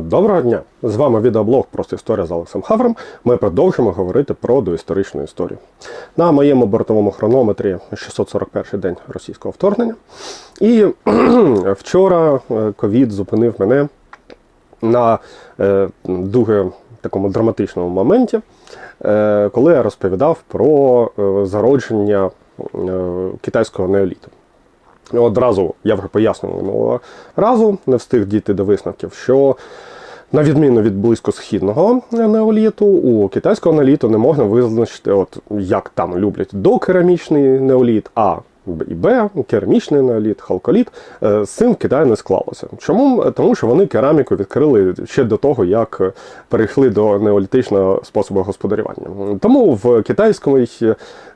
Доброго дня! З вами відеоблог Просто історія з Олексом Хавром. Ми продовжимо говорити про доісторичну історію. На моєму бортовому хронометрі 641 день російського вторгнення. І вчора е, ковід зупинив мене на е, дуже такому драматичному моменті, е, коли я розповідав про зародження китайського неоліту. Одразу я вже пояснював минулого разу, не встиг дійти до висновків, що на відміну від близькосхідного неоліту, у китайського неоліту не можна визначити, от як там люблять докерамічний неоліт, а і Б, керамічний неоліт, халколіт. Е, З цим в Китаї не склалося. Чому? Тому що вони кераміку відкрили ще до того, як перейшли до неолітичного способу господарювання. Тому в китайському,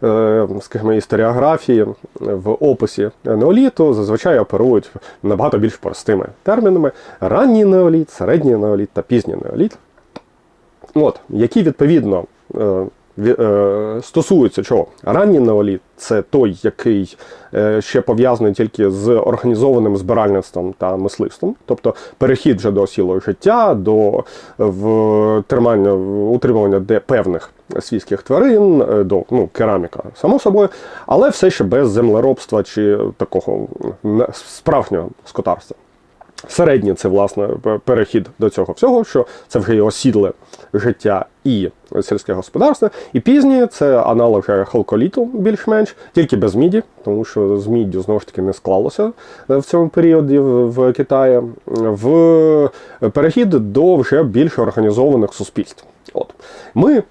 е, скажімо, історіографії, в описі неоліту зазвичай оперують набагато більш простими термінами: ранній неоліт, середній неоліт та пізній неоліт. От, які відповідно е, стосуються чого? Ранній неоліт це той, який е, ще пов'язаний тільки з організованим збиральництвом та мисливством, тобто перехід вже до осілого життя, до тримання, утримування де певних свійських тварин, е, до ну, кераміка, само собою, але все ще без землеробства чи такого справжнього скотарства. Середнє це власне перехід до цього всього, що це вже і осідле життя і сільське господарство. І пізнє це аналог халколіту, більш-менш, тільки без міді, тому що з міддю знову ж таки не склалося е, в цьому періоді в Китаї. В перехід до вже більш організованих суспільств. От ми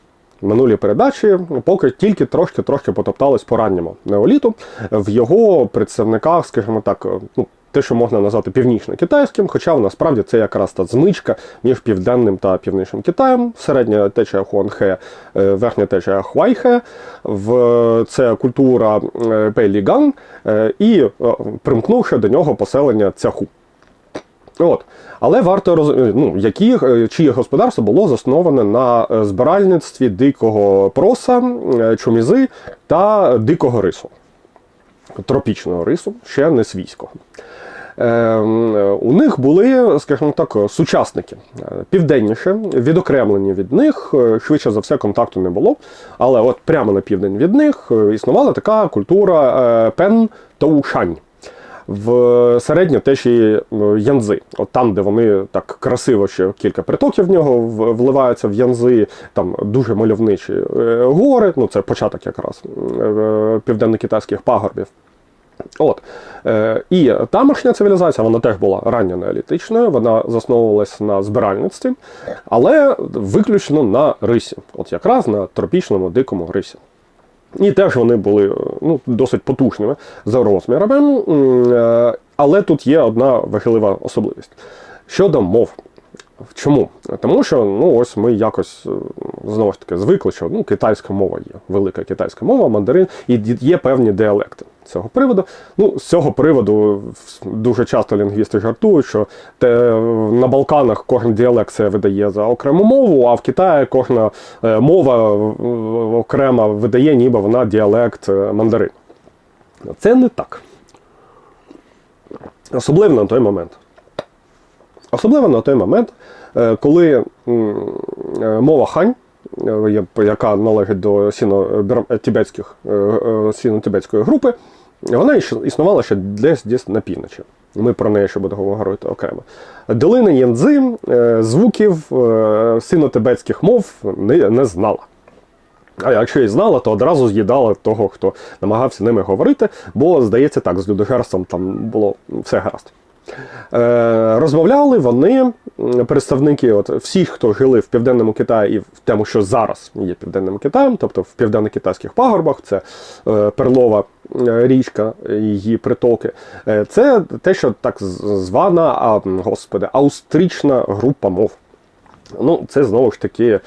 минулі передачі поки тільки трошки-трошки потоптались по ранньому неоліту в його представниках, скажімо так, ну. Те, що можна назвати північно-китайським, хоча насправді це якраз та змичка між південним та північним Китаєм, середня течія Хуанхе, е, верхня течія Хуайхе, в це культура е, Пейліган е, і примкнувши до нього поселення Цяху. От. Але варто роз... ну, які, чиє господарство було засноване на збиральництві дикого проса, чумізи та дикого рису. Тропічного рису, ще не свійського. Е, м, у них були, скажімо так, сучасники Е, південніше, відокремлені від них, е, швидше за все, контакту не було. Але от прямо на південь від них е, існувала така культура пен Тоушань в середнє течії е, Янзи. От там, де вони так красиво ще кілька притоків в нього вливаються в Янзи, там дуже мальовничі гори. Ну це початок якраз південно-китайських пагорбів. От. Е, і тамошня цивілізація, вона теж була ранньо неолітичною, вона засновувалась на збиральництві, але виключно на рисі, от якраз на тропічному дикому рисі. І теж вони були е, ну, досить потужними за розмірами. Е, Але тут є одна важлива особливість. Щодо мов. Чому? Тому що ну, ось ми якось знову ж таки звикли, що ну, китайська мова є, велика китайська мова, мандарин, і є певні діалекти цього приводу. Ну, з цього приводу дуже часто лінгвісти жартують, що те, на Балканах кожен діалект це видає за окрему мову, а в Китаї кожна е, мова е, окрема видає, ніби вона діалект е, мандарин. Це не так. Особливо на той момент. Особливо на той момент, коли мова хань, яка належить до сіно-тибетської групи, вона існувала ще десь десь на півночі. Ми про неї ще будемо говорити окремо. Долина Єндзи е, звуків синотибетських мов не, не знала. А якщо і знала, то одразу з'їдала того, хто намагався ними говорити, бо, здається, так, з Людогерством там було все гаразд. Е, розмовляли вони, представники от, всіх, хто жили в Південному Китаї і в тому, що зараз є Південним Китаєм, тобто в південно-китайських пагорбах, це е, перлова е, річка, її притоки. Це те, що так звана, господи, аустрічна група мов. Ну, це знову ж таки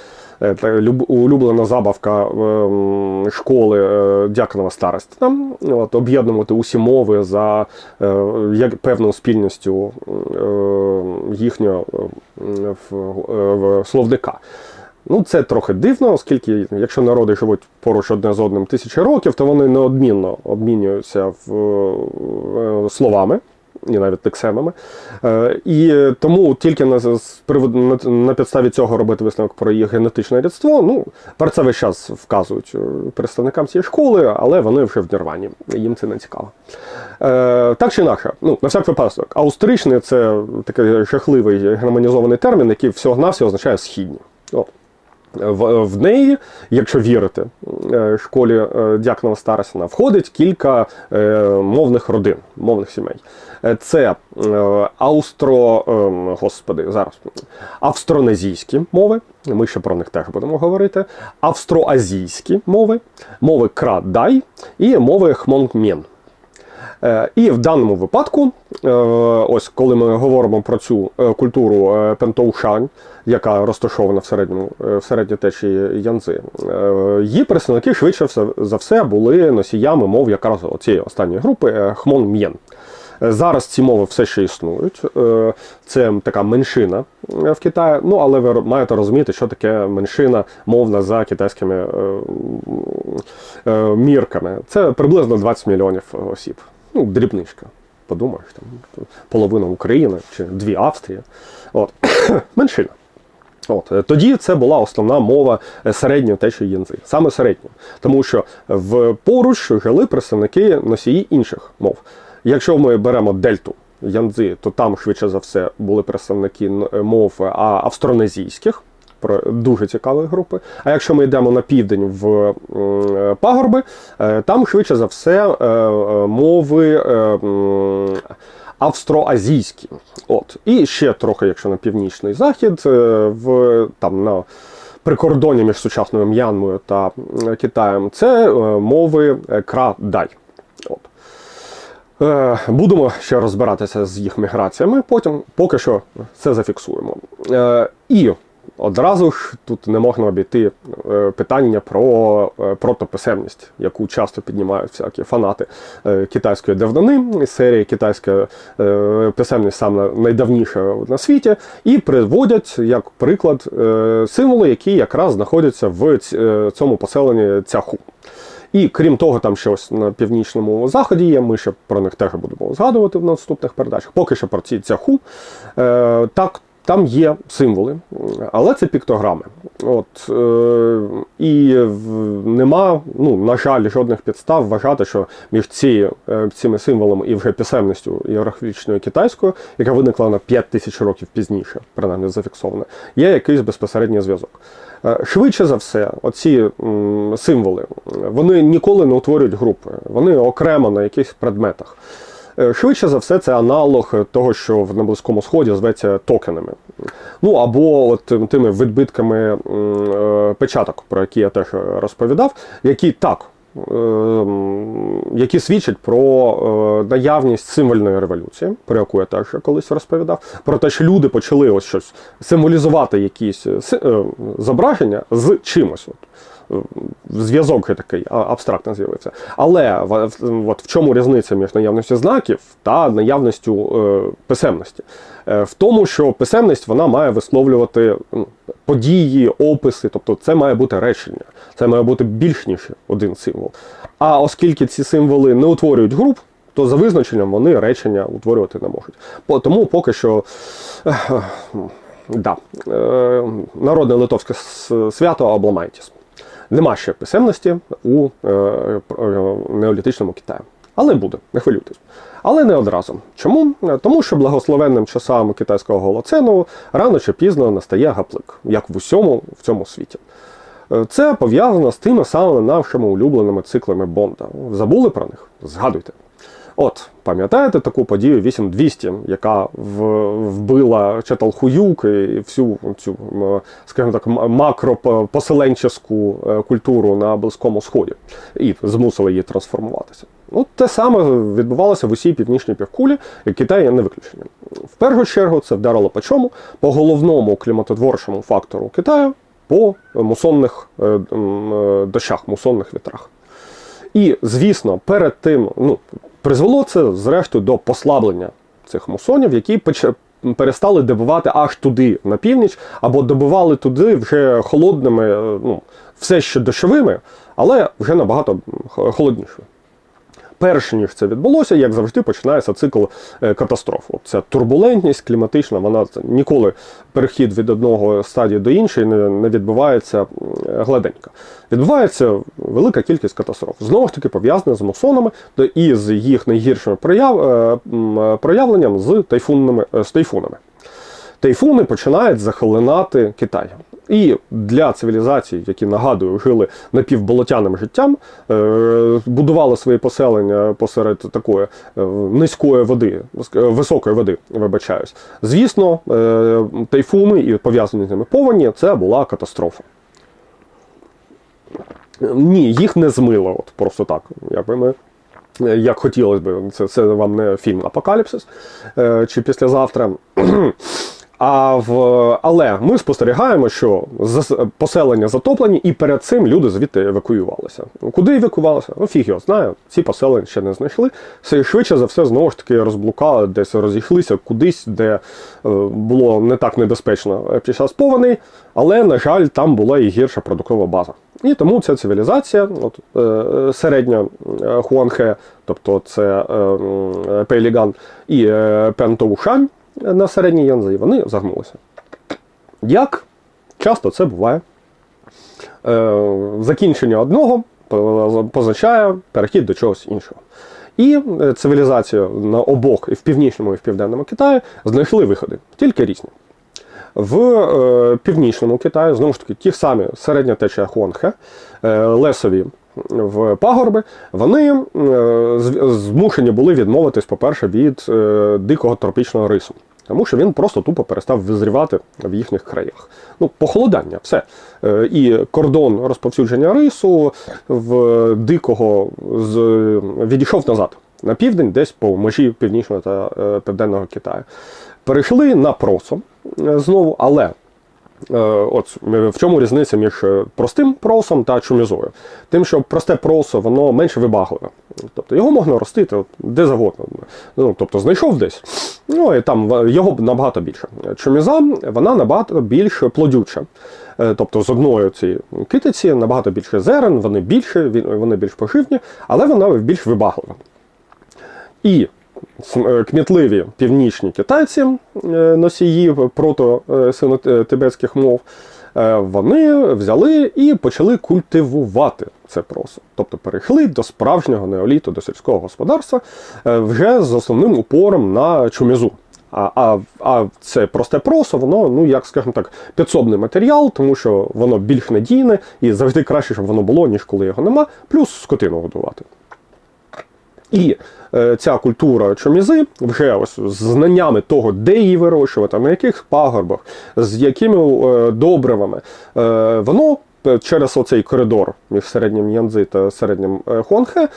улюблена забавка ем, школи е, Дяконова старості. Там от, об'єднувати усі мови за е, як певною спільністю е, їхнього е, е, словника. Ну, це трохи дивно, оскільки якщо народи живуть поруч одне з одним тисячі років, то вони неодмінно обмінюються в, е, словами і навіть тексемами. Е, І тому тільки на, на, підставі цього робити висновок про їх генетичне рідство. Ну, про це весь час вказують е, представникам цієї школи, але вони вже в Нірвані. Їм це не цікаво. Е, Так чи інакше, ну, на всяк випадок, австричний це такий жахливий германізований термін, який всього-навсього означає східні. От. В, в неї, якщо вірити е, школі е, Дякнова Старосіна, входить кілька е, мовних родин, мовних сімей. Це аустро, господи, зараз австронезійські мови. Ми ще про них теж будемо говорити. Австроазійські мови, мови Кра-Дай і мови Хмонг-Мєн. Е, І в даному випадку, е, ось коли ми говоримо про цю е, культуру Пентоушань, яка розташована в середньому середній течії Янзи, її представники швидше за все були носіями мов якраз цієї останньої групи е, Хмон-М'єн. Зараз ці мови все ще існують. Е, Це така меншина е, в Китаї. Ну, але ви маєте розуміти, що таке меншина мовна за китайськими е, мірками. Це приблизно 20 мільйонів осіб. Ну, дрібничка. Подумаєш, там половина України чи дві Австрії. От. Меншина. От тоді це була основна мова середньої течії янзи, саме середньої, тому що в поруч жили представники носії інших мов. Якщо ми беремо дельту янзи, то там швидше за все були представники е, мов австронезійських. Про дуже цікаві групи. А якщо ми йдемо на південь в е, пагорби, е, там швидше за все е, е, мови е, австроазійські. От. І ще трохи, якщо на північний захід, е, в там на прикордоні між сучасною М'янмою та Китаєм, це е, мови е, кра-дай. Е, Будемо ще розбиратися з їх міграціями, потім поки що це зафіксуємо. Е, І одразу ж тут не можна обійти е, питання про протописемність, яку часто піднімають всякі фанати китайської давнини, серії китайська писемність саме найдавніша на світі, і приводять як приклад символи, які якраз знаходяться в цьому поселенні цяху. І крім того, там ще ось на північному заході є. Ми ще про них теж будемо згадувати в наступних передачах. Поки що про ці цяху. Е, так, там є символи, але це піктограми. От, е, і нема, ну, на жаль, жодних підстав вважати, що між цією, е, цими символами і вже писемністю ієрографічною китайською, яка виникла на 5 тисяч років пізніше, принаймні зафіксована, є якийсь безпосередній зв'язок. Е, Швидше за все, оці символи, вони ніколи не утворюють групи, вони окремо на якихось предметах. Е, Швидше за все, це аналог того, що на Близькому Сході зветься токенами. Ну або от тими відбитками е, печаток, про які я теж розповідав, які так. е, Які свідчать про наявність символьної революції, про яку я теж колись розповідав, про те, що люди почали ось щось символізувати якісь зображення з чимось. Зв'язок такий абстрактно з'явився. Але от в чому різниця між наявністю знаків та наявністю е, писемності? Е, в тому, що писемність вона має висловлювати ну, події, описи, тобто це має бути речення, це має бути більш ніж один символ. А оскільки ці символи не утворюють груп, то за визначенням вони речення утворювати не можуть. Тому поки що. Да. Е, Народне литовське свято Обламайтіс. Нема ще писемності у е, е, неолітичному Китаї. Але буде, не хвилюйтесь. Але не одразу. Чому? Е, Тому що благословенним часам китайського голоцену рано чи пізно настає гаплик, як в усьому в цьому світі. Це пов'язано з тими самими нашими улюбленими циклами Бонда. Забули про них? Згадуйте. От, пам'ятаєте таку подію 8200, яка вбила Четалхуюк і всю цю, скажімо так, макропоселенческу е, культуру на Близькому Сході і змусила її трансформуватися. Ну, те саме відбувалося в усій північній півкулі, і Китай є не виключенням. В першу чергу це вдарило по чому? По головному кліматотворчому фактору Китаю, по мусонних е, е, дощах, мусонних вітрах. І, звісно, перед тим ну, призвело це, зрештою, до послаблення цих мусонів, які перестали добивати аж туди на північ, або добивали туди вже холодними, е, ну, все ще дощовими, але вже набагато холоднішими. Перш ніж це відбулося, як завжди, починається цикл е, катастроф. От Ця турбулентність кліматична, вона ніколи перехід від одного стадії до іншої не, відбувається гладенько. Відбувається велика кількість катастроф. Знову ж таки пов'язана з мусонами і з їх найгіршим прояв, е, проявленням з тайфунними е, з тайфунами. Тайфуни починають захлинати Китай. І для цивілізацій, які нагадую, жили напівболотяним життям, е, будували свої поселення посеред такої е, низької води, е, високої води, вибачаюсь. Звісно, тайфуни і пов'язані з ними повені це була катастрофа. Ні, їх не змило, от просто так. Якби ми. Як хотілося б, це, це вам не фільм Апокаліпсис чи післязавтра. А в, але ми спостерігаємо, що поселення затоплені, і перед цим люди звідти евакуювалися. Куди евакуювалися? Ну, фіг його знає. Ці поселення ще не знайшли. Все швидше за все, знову ж таки, розблукали, десь розійшлися кудись, де е, було не так небезпечно е, під час повеней, але, на жаль, там була і гірша продуктова база. І тому ця цивілізація, от, е, середня е, Хуанхе, тобто це е, Пейліган і е, Пентоушань, на середній Янзи, вони загнулися. Як часто це буває? Е, закінчення одного позначає перехід до чогось іншого. І е, цивілізація на обох і в північному, і в південному Китаї знайшли виходи, тільки різні. В е, північному Китаї, знову ж таки, ті самі середня течія Хуанхе, лесові в пагорби, вони змушені були відмовитись, по-перше, від дикого тропічного рису. Тому що він просто тупо перестав визрівати в їхніх краях. Ну, похолодання, все. Е, І кордон розповсюдження рису в дикого з, відійшов назад на південь, десь по межі північного та е, південного Китаю. Перейшли на просо е, знову, але От е, в чому різниця між е, простим просом та чумізою? Тим, що просте просо, воно менше вибагливе. Тобто його можна ростити де завгодно. Ну, тобто знайшов десь, ну і там його набагато більше. Чуміза, вона набагато більш плодюча. Е, Тобто з одної цієї китиці набагато більше зерен, вони більше, вони більш поживні, але вона більш вибаглива. І е, кмітливі північні китайці, е, носії прото-сино-тибетських мов, е, вони взяли і почали культивувати це просо. Тобто перейшли до справжнього неоліту, до сільського господарства е, вже з основним упором на чумізу. А, а, а це просте просо, воно, ну як скажімо так, підсобний матеріал, тому що воно більш надійне і завжди краще, щоб воно було, ніж коли його нема, плюс скотину годувати. І е, ця культура чомізи вже ось знаннями того, де її вирощувати, на яких пагорбах, з якими е, добривами, е, воно е, через оцей коридор між середнім Янзи та середнім е, Хуанхе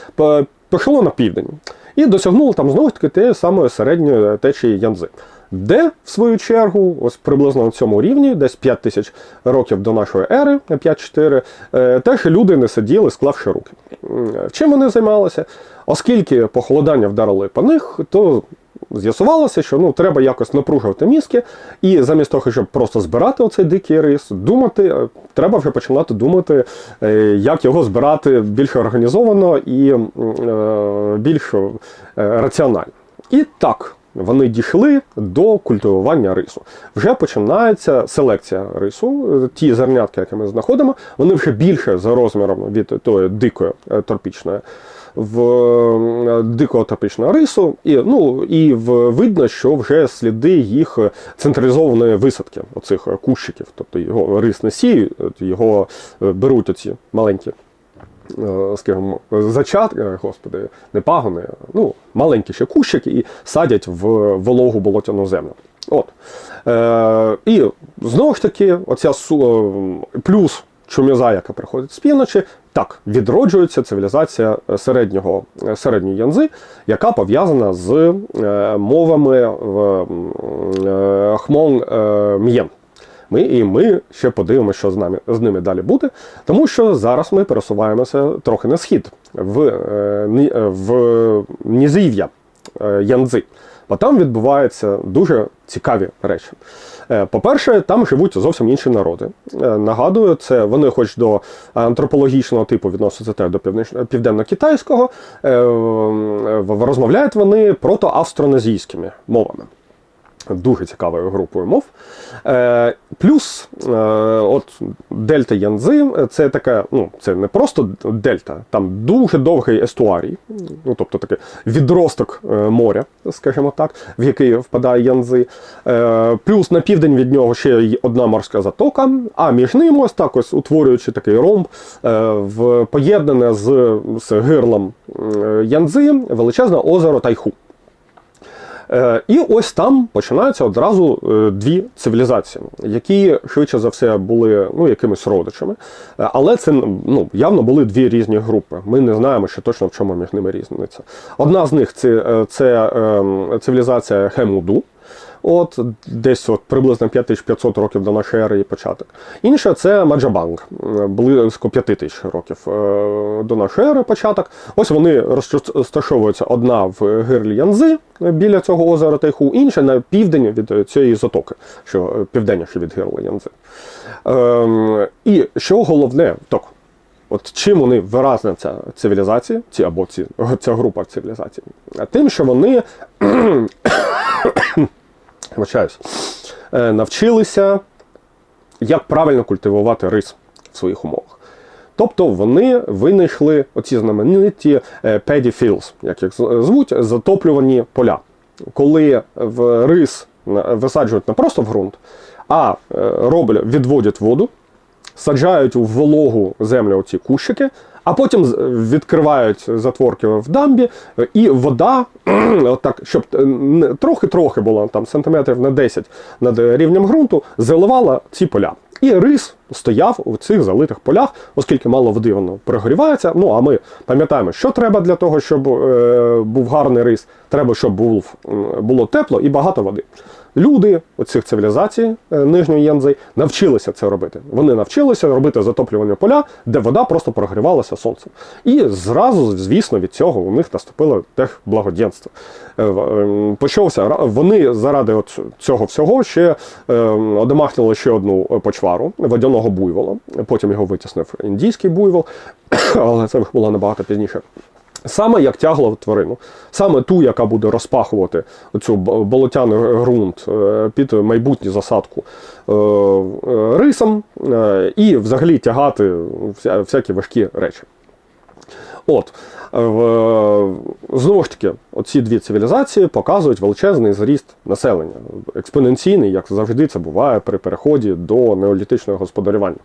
пішло на південь і досягнуло там знову таки те саме середньої течії Янзи. Де, в свою чергу, ось приблизно на цьому рівні, десь 5 тисяч років до нашої ери, 5-4, е, теж люди не сиділи, склавши руки. Чим вони займалися? Оскільки похолодання вдарили по них, то з'ясувалося, що ну, треба якось напружувати мізки, і замість того, щоб просто збирати оцей дикий рис, думати, е, треба вже починати думати, е, як його збирати більш організовано і е, більш раціонально. І так. Вони дійшли до культивування рису. Вже починається селекція рису. Ті зернятки, які ми знаходимо, вони вже більше за розміром від тої дикої е, тропічної в е, дикого тропічного рису, і ну і в видно, що вже сліди їх централізованої висадки, оцих кущиків. Тобто його рис не сіють, його е, беруть оці маленькі скажімо, зачат, е, господи, не пагони, ну, маленькі ще кущики і садять в вологу болотяну землю. От. Е, і знову ж таки, оця е, плюс чуміза, яка приходить з півночі, так, відроджується цивілізація середнього, е, середньої янзи, яка пов'язана з е, мовами е, Хмон е, М'єн. Ми і ми ще подивимося, що з нами з ними далі буде, тому що зараз ми пересуваємося трохи на схід в, е, е, в низів'я е, Янзи. бо там відбуваються дуже цікаві речі. По-перше, там живуть зовсім інші народи. Нагадую, це вони, хоч до антропологічного типу відносяться теж до південно-китайського, розмовляють вони прото-австронезійськими мовами. Дуже цікавою групою мов. Е, плюс е, от дельта Янзи це таке, ну, це не просто дельта, там дуже довгий естуарій, ну, тобто такий відросток е, моря, скажімо так, в який впадає Янзи. Плюс на південь від нього ще й одна морська затока, а між ним ось так ось утворюючи такий ромб, поєднане з, з гирлом Янзи величезне озеро Тайху. Е, І ось там починаються одразу е, дві цивілізації, які швидше за все були ну, якимись родичами. Е, Але це ну, явно були дві різні групи. Ми не знаємо що точно, в чому між ними різниця. Одна з них це, це е, цивілізація Хемуду. От десь от приблизно 5500 років до нашої ери і початок. Інша це Маджабанг, е, близько 5000 років е, до нашої ери початок. Ось вони розташовуються одна в гирлі Янзи е, біля цього озера Тайху, інша на південь від цієї затоки, що південніше від гирла Янзи. Ем, І що головне, так, От чим вони виразна ця цивілізація, ці або ці, ця група цивілізацій? Тим, що вони вибачаюсь, е, навчилися, як правильно культивувати рис в своїх умовах. Тобто вони винайшли оці знамениті е, paddy fields, як їх звуть, затоплювані поля. Коли в рис висаджують не просто в ґрунт, а е, роблять, відводять воду, саджають у вологу землю оці кущики, а потім відкривають затворки в дамбі, е, і вода, отак, щоб е, трохи-трохи було там сантиметрів на 10 над рівнем ґрунту, заливала ці поля. І рис стояв у цих залитих полях, оскільки мало води воно перегрівається. Ну а ми пам'ятаємо, що треба для того, щоб е, був гарний рис. Треба, щоб був, було тепло і багато води. Люди оцих цивілізацій е, нижньої Янзи навчилися це робити. Вони навчилися робити затоплювання поля, де вода просто прогрівалася сонцем. І зразу, звісно, від цього у них наступило техблагоденство. Е, ем, Почався вони заради цього всього ще е, одомахнули ще одну е, почвару водяного буйвола. Потім його витіснив індійський буйвол, але це було набагато пізніше. Саме як тягло тварину, саме ту, яка буде розпахувати цю болотяний ґрунт е, під майбутню засадку е, рисом е, і взагалі тягати всякі важкі речі. От, знову ж таки, оці дві цивілізації показують величезний зріст населення, експоненційний, як завжди це буває при переході до неолітичного господарювання.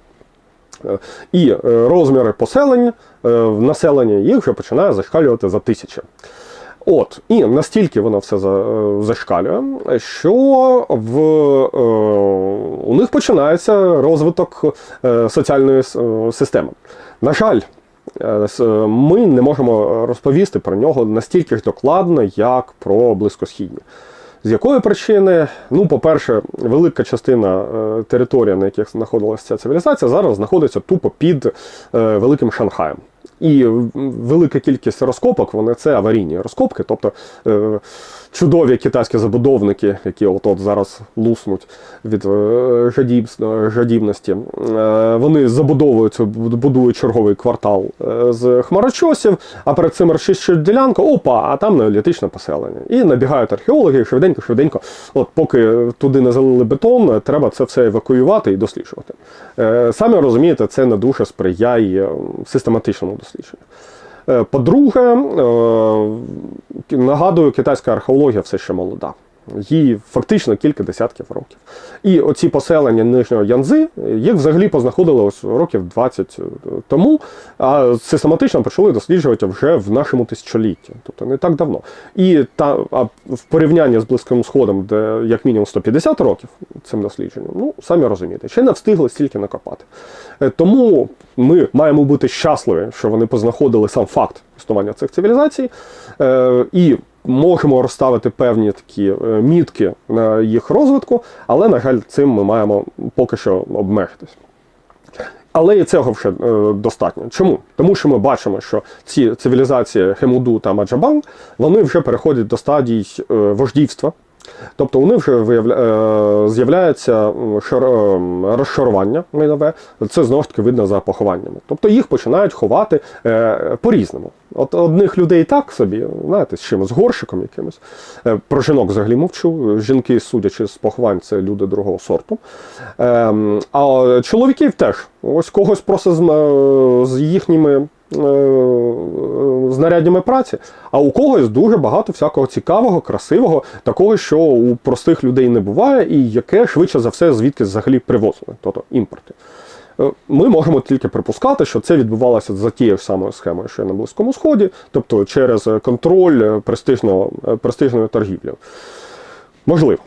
І е, розміри поселень е, в населенні їх вже починає зашкалювати за тисячі. От, і настільки воно все е, зашкалює, що в, е, у них починається розвиток е, соціальної системи. На жаль, ми не можемо розповісти про нього настільки ж докладно, як про близькосхідні. З якої причини? Ну, по-перше, велика частина е, території, на яких знаходилася ця цивілізація, зараз знаходиться тупо під е, Великим Шанхаєм. І велика кількість розкопок, вони це аварійні розкопки, тобто е, чудові китайські забудовники, які от-от зараз луснуть від е, жадібності, е, вони забудовують, будують черговий квартал е, з хмарочосів, а перед цим розчищують ділянку, опа, а там неолітичне поселення. І набігають археологи, швиденько, швиденько. От поки туди не залили бетон, треба це все евакуювати і досліджувати. Самі розумієте, це не дуже сприяє систематичному дослідженню. Е, По-друге, е, нагадую, китайська археологія все ще молода. Їй фактично кілька десятків років. І оці поселення нижнього Янзи, їх взагалі познаходили ось років 20 тому, а систематично почали досліджувати вже в нашому тисячолітті, тобто не так давно. І та, а в порівнянні з Близьким Сходом, де як мінімум 150 років цим дослідженням, ну самі розумієте, ще не встигли стільки накопати. Е, Тому ми маємо бути щасливі, що вони познаходили сам факт існування цих цивілізацій. Е, і можемо розставити певні такі е, мітки на їх розвитку, але, на жаль, цим ми маємо поки що обмежитись. Але і цього вже е, достатньо. Чому? Тому що ми бачимо, що ці цивілізації Хемуду та Маджабан вони вже переходять до стадій е, вождівства. Тобто вони вже виявля... е, з'являється е, розшарування майнове. Це знову ж таки видно за похованнями. Тобто їх починають ховати е, по-різному. От одних людей так собі, знаєте, з чимось, з горщиком якимось. Про жінок взагалі мовчу. Жінки, судячи з поховань, це люди другого сорту. Е, а чоловіків теж. Ось когось просто з їхніми е, знаряднями праці, а у когось дуже багато всякого цікавого, красивого, такого, що у простих людей не буває, і яке швидше за все звідки взагалі привозили, тобто імпорти. Е, Ми можемо тільки припускати, що це відбувалося за тією ж самою схемою, що й на Близькому Сході, тобто через е, контроль е, престижного, е, престижної торгівлі. Можливо.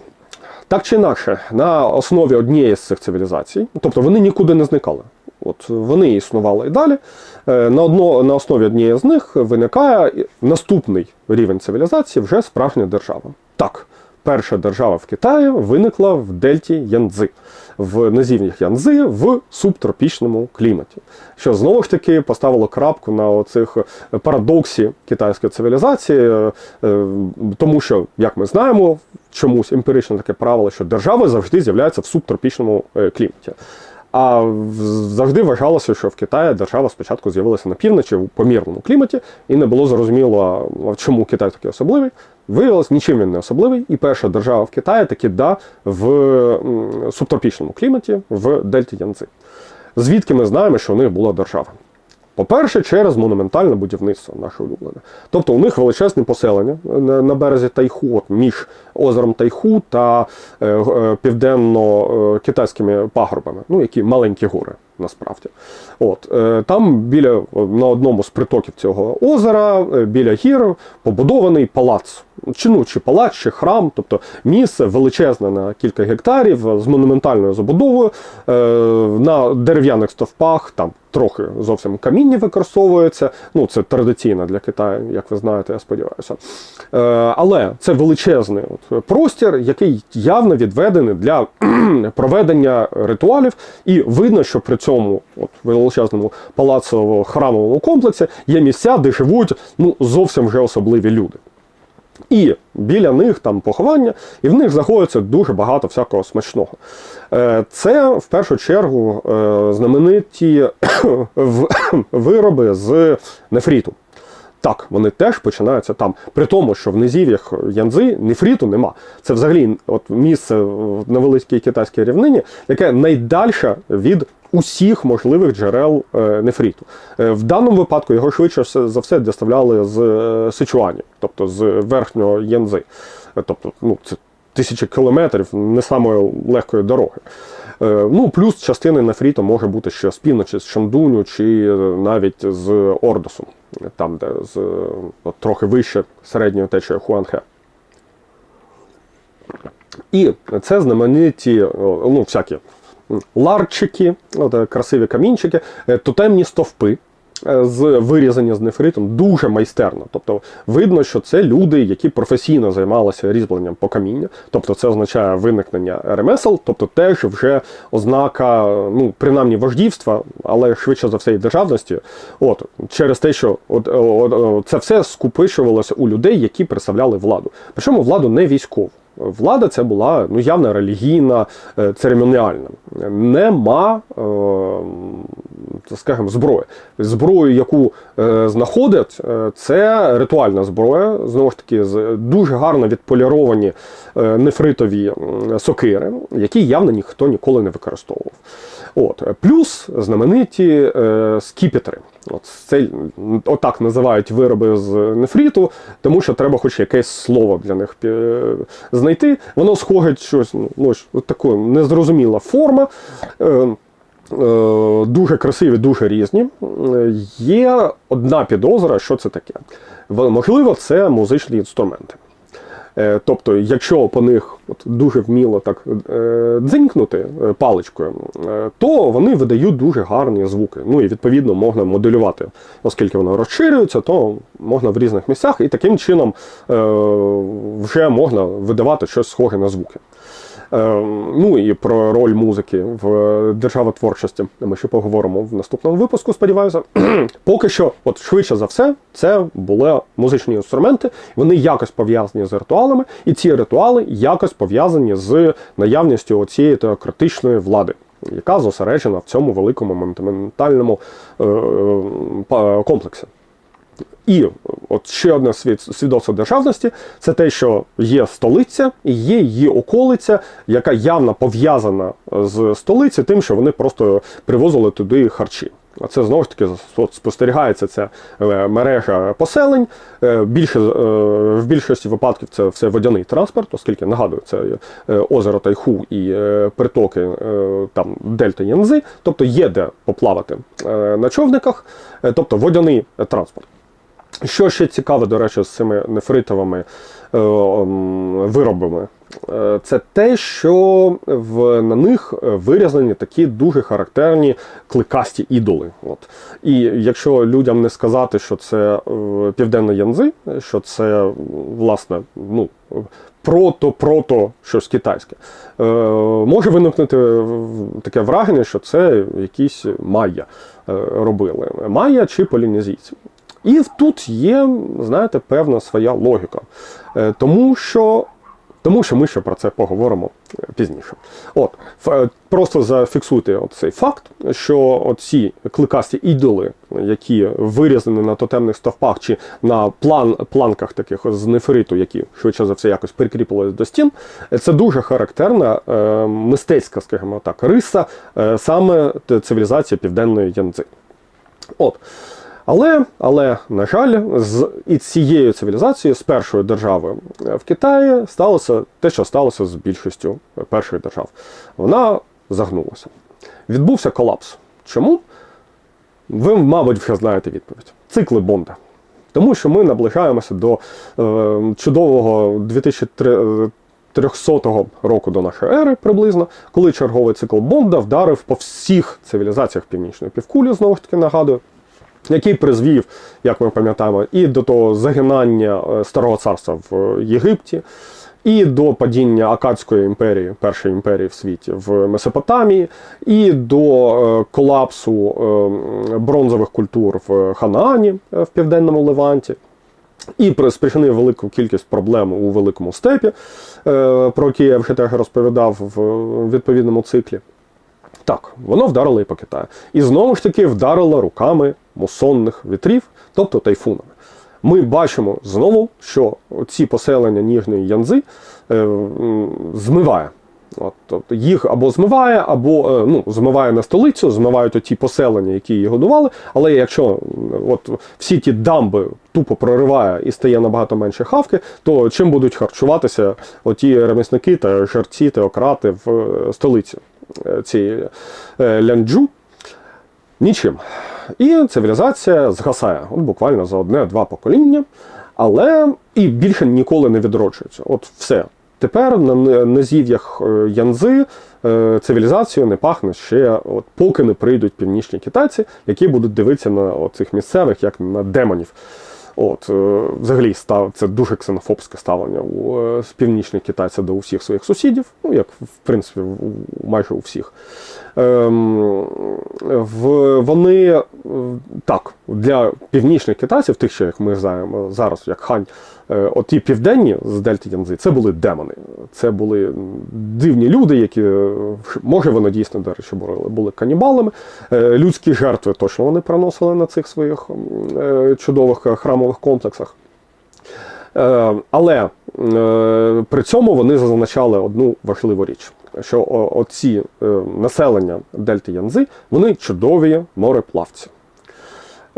Так чи інакше, на основі однієї з цих цивілізацій, тобто вони нікуди не зникали. От вони існували і далі. Е, На, одно, на основі однієї з них виникає наступний рівень цивілізації вже справжня держава. Так, перша держава в Китаї виникла в дельті Янцзи, в низівніх Янцзи в субтропічному кліматі. Що знову ж таки поставило крапку на оцих парадоксі китайської цивілізації, е, е, тому що, як ми знаємо, чомусь емпірично таке правило, що держави завжди з'являються в субтропічному кліматі. А завжди вважалося, що в Китаї держава спочатку з'явилася на півночі в помірному кліматі, і не було зрозуміло, чому Китай такий особливий. Виявилось, нічим він не особливий. І перша держава в Китаї таки да в субтропічному кліматі в Дельті Янзи, Звідки ми знаємо, що у них була держава? По-перше, через монументальне будівництво наше улюблене. Тобто у них величезні поселення на, березі Тайху, от між озером Тайху та е, е, південно-китайськими пагорбами, ну які маленькі гори насправді. От, е, там біля на одному з притоків цього озера, е, біля гір, побудований палац. Чи ну, чи палац, чи храм, тобто місце величезне на кілька гектарів з монументальною забудовою, е, на дерев'яних стовпах, там трохи зовсім каміння використовується. Ну, це традиційно для Китаю, як ви знаєте, я сподіваюся. Але це величезний от, простір, який явно відведений для проведення ритуалів, і видно, що при цьому от, величезному палацово-храмовому комплексі є місця, де живуть ну, зовсім вже особливі люди. І біля них там поховання, і в них знаходиться дуже багато всякого смачного. Е, Це в першу чергу е, знамениті вироби з нефріту. Так, вони теж починаються там. При тому, що в низів'ях Янзи нефріту нема. Це взагалі от місце в невеликій китайській рівнині, яке найдальше від усіх можливих джерел е, нефріту. Е, в даному випадку його швидше за все доставляли з е, Сичуані, тобто з верхнього Янзи. Тобто, ну, це тисячі кілометрів не самої легкої дороги. Е, Ну, плюс частини нефріту може бути ще з півночі, з Шандуню чи е, навіть з Ордосу, там, де з, е, от, трохи вище середньої течії Хуанхе. І це знамениті, ну, всякі ларчики, от, красиві камінчики, тотемні стовпи. Е, З вирізані з нефритом дуже майстерно. Тобто видно, що це люди, які професійно займалися різьбленням по камінню. Тобто це означає виникнення ремесел, тобто теж вже ознака, ну, принаймні вождівства, але швидше за все і державності. От через те, що от, е, от, е, це все скупичувалося у людей, які представляли владу. Причому владу не військову. Влада це була ну, явно релігійна, е, церемоніальна. Нема, е, скажімо, зброї. Зброю, яку е, знаходять, це ритуальна зброя, знову ж таки, з дуже гарно відполіровані нефритові сокири, які явно ніхто ніколи не використовував. От. Плюс знамениті е, скіпетри. От, це, отак називають вироби з нефріту, тому що треба хоч якесь слово для них пі- знайти. Воно схоже щось, ну, от така незрозуміла форма. Е, е, Дуже красиві, дуже різні. Е, Є одна підозра, що це таке. Можливо, це музичні інструменти. Е, Тобто, якщо по них от дуже вміло так е, дзинькнути е, паличкою, то вони видають дуже гарні звуки. Ну і відповідно можна моделювати, оскільки воно розширюється, то можна в різних місцях, і таким чином вже можна видавати щось схоже на звуки. Ну і про роль музики в державотворчості ми ще поговоримо в наступному випуску. Сподіваюся, поки що, от швидше за все, це були музичні інструменти. Вони якось пов'язані з ритуалами, і ці ритуали якось пов'язані з наявністю цієї теократичної влади. Яка зосереджена в цьому великому монументальному е, е, комплексі. І от ще одне свідоцтво державності це те, що є столиця і є її околиця, яка явно пов'язана з столицею, тим, що вони просто привозили туди харчі. А це знову ж таки спостерігається ця е, мережа поселень. Е, більше, е, В більшості випадків це все водяний транспорт, оскільки нагадую, це озеро Тайху і притоки там Дельта Янзи, тобто є де поплавати на човниках, тобто водяний транспорт. Що ще цікаве, до речі, з цими нефритовими виробами? Е, це те, що в, на них вирізані такі дуже характерні кликасті ідоли. От. І якщо людям не сказати, що це е, південна янзи, що це власне ну, прото-прото щось китайське, е, може виникнути таке враження, що це якісь майя робили. Майя чи полінезійці. І тут є, знаєте, певна своя логіка. Тому що тому що ми ще про це поговоримо е, пізніше. От, е, Просто зафіксуйте цей факт, що ці кликасті ідоли, які вирізані на тотемних стовпах чи на план, планках таких з нефриту, які швидше за все якось прикріпились до стін, це дуже характерна е, мистецька, скажімо так, риса е, саме цивілізації Південної Янзи. От. Але, але, на жаль, з і цією цивілізацією, з першою державою в Китаї, сталося те, що сталося з більшістю перших держав. Вона загнулася. Відбувся колапс. Чому? Ви, мабуть, вже знаєте відповідь. Цикли Бонда. Тому що ми наближаємося до е, чудового 2300 року до нашої ери приблизно, коли черговий цикл Бонда вдарив по всіх цивілізаціях Північної півкулі, знову ж таки нагадую який призвів, як ми пам'ятаємо, і до того загинання е, Старого царства в Єгипті, і до падіння Акадської імперії, першої імперії в світі в Месопотамії, і до е, колапсу е, бронзових культур в Ханаані в Південному Леванті. І спричинив велику кількість проблем у Великому степі, про які я вже теж розповідав в відповідному циклі. Так, воно вдарило і по Китаю. І знову ж таки вдарило руками мусонних вітрів, тобто тайфунами. Ми бачимо знову, що ці поселення Ніжної Янзи е, змиває. От, тобто Їх або змиває, або е, ну, змиває на столицю, змивають ті поселення, які її годували. Але якщо от, всі ті дамби тупо прориває і стає набагато менше хавки, то чим будуть харчуватися оті ремісники та жерці, теократи в е, столиці цієї Лянджу? Нічим. І цивілізація згасає от буквально за одне-два покоління, але і більше ніколи не відроджується. От все. Тепер на низів'ях е, Янзи е, цивілізацію не пахне ще, от, поки не прийдуть північні китайці, які будуть дивитися на цих місцевих як на демонів. От, е, Взагалі став, це дуже ксенофобське ставлення у північних китайців до усіх своїх сусідів, ну як в принципі майже у всіх. Ем, в, Вони так, для північних китайців, тих, що як ми знаємо зараз, як хань, е, оті південні з Дельти Янзи, це були демони. Це були дивні люди, які, може, вони дійсно, до речі, були, були канібалами. Е, людські жертви точно вони приносили на цих своїх е, чудових храмових комплексах. Але при цьому вони зазначали одну важливу річ що оці е, населення Дельти Янзи, вони чудові мореплавці.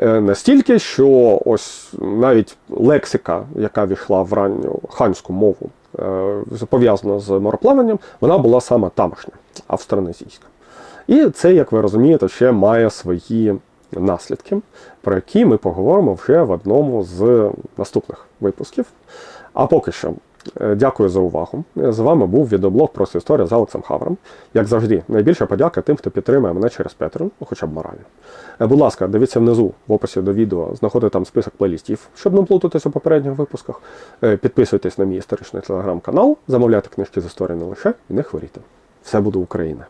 Е, настільки, що ось навіть лексика, яка війшла в ранню ханську мову, е, пов'язана з мореплаванням, вона була саме тамошня, австронезійська. І це, як ви розумієте, ще має свої наслідки, про які ми поговоримо вже в одному з наступних випусків. А поки що Дякую за увагу. З вами був відеоблог про історія з Алексом Хавром. Як завжди, найбільша подяка тим, хто підтримує мене через Patreon, хоча б морально. Е, Будь ласка, дивіться внизу в описі до відео, знаходите там список плейлістів, щоб не плутатись у попередніх випусках. Е, Підписуйтесь на мій історичний телеграм-канал, замовляйте книжки з історії не лише і не хворійте. Все буде Україна!